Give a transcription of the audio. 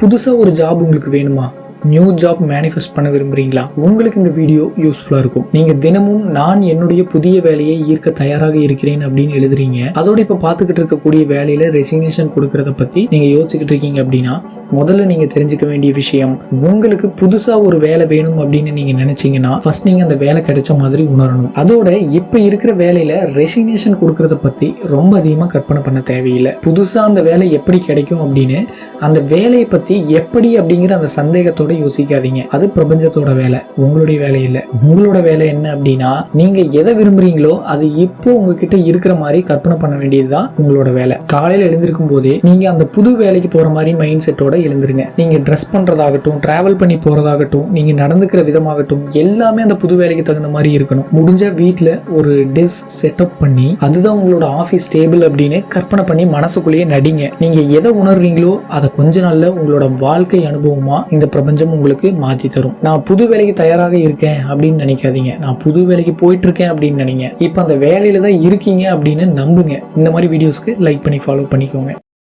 புதுசாக ஒரு ஜாப் உங்களுக்கு வேணுமா? நியூ ஜாப் மேனிஃபெஸ்ட் பண்ண விரும்புறீங்களா? உங்களுக்கு இந்த வீடியோ யூஸ்ஃபுல்லாக இருக்கும். நீங்கள் தினமும் நான் என்னுடைய புதிய வேலையை ஈர்க்க தயாராக இருக்கிறேன் அப்படின்னு எழுதுறீங்க. அதோட இப்போ பார்த்துக்கிட்டு இருக்கக்கூடிய வேலையில் ரெசிக்னேஷன் கொடுக்கறத பற்றி நீங்கள் யோசிச்சுக்கிட்டு இருக்கீங்க அப்படின்னா முதல்ல நீங்கள் தெரிஞ்சுக்க வேண்டிய விஷயம் உங்களுக்கு புதுசாக ஒரு வேலை வேணும் அப்படின்னு நீங்கள் நினச்சிங்கன்னா ஃபர்ஸ்ட் நீங்கள் அந்த வேலை கிடைச்ச மாதிரி உணரணும். அதோட இப்போ இருக்கிற வேலையில் ரெசிக்னேஷன் கொடுக்கறத பற்றி ரொம்ப அதிகமாக கற்பனை பண்ண தேவையில்லை. புதுசாக அந்த வேலை எப்படி கிடைக்கும் அப்படின்னு அந்த வேலையை பற்றி எப்படி அப்படிங்கிற அந்த சந்தேகத்தோட யோசிக்காதீங்க. அது பிரபஞ்சத்தோட வேலை உங்களுடைய வேலை இல்லை. உங்களோட வேலை என்ன அப்படின்னா நீங்க எதை விரும்புறீங்களோ அது இப்போ உங்ககிட்ட இருக்கிற மாதிரி கற்பனை பண்ண வேண்டியதுதான் உங்களோட வேலை. காலையில எழுந்திருக்கும் போதே நீங்க அந்த புது வேலைக்கு போற மாதிரி மைண்ட் செட்டோட எழுந்துருங்க. நீங்க ட்ரெஸ் பண்றதாகட்டும் டிராவல் பண்ணி போறதாகட்டும் நீங்க நடந்துக்கிற விதமாகட்டும் எல்லாமே அந்த புது வேலைக்கு தகுந்த மாதிரி இருக்கணும். முடிஞ்ச வீட்டில் ஒரு டெஸ்க் செட்டப் பண்ணி அதுதான் உங்களோட ஆஃபீஸ் டேபிள் அப்படின்னு கற்பனை பண்ணி மனசுக்குள்ளேயே நடிங்க. நீங்க எதை உணர்றீங்களோ அதை கொஞ்ச நாள்ல உங்களோட வாழ்க்கை அனுபவமா இந்த பிரபஞ்சம் உங்களுக்கு மாற்றி தரும். நான் புது வேலைக்கு தயாராக இருக்கேன் அப்படின்னு நினைக்காதீங்க. நான் புது வேலைக்கு போயிட்டு இருக்கேன் அப்படின்னு நினைங்க. இப்போ அந்த வேலையில தான் இருக்கீங்க அப்படின்னு நம்புங்க. இந்த மாதிரி வீடியோஸ்க்கு லைக் பண்ணி ஃபாலோ பண்ணிக்கோங்க.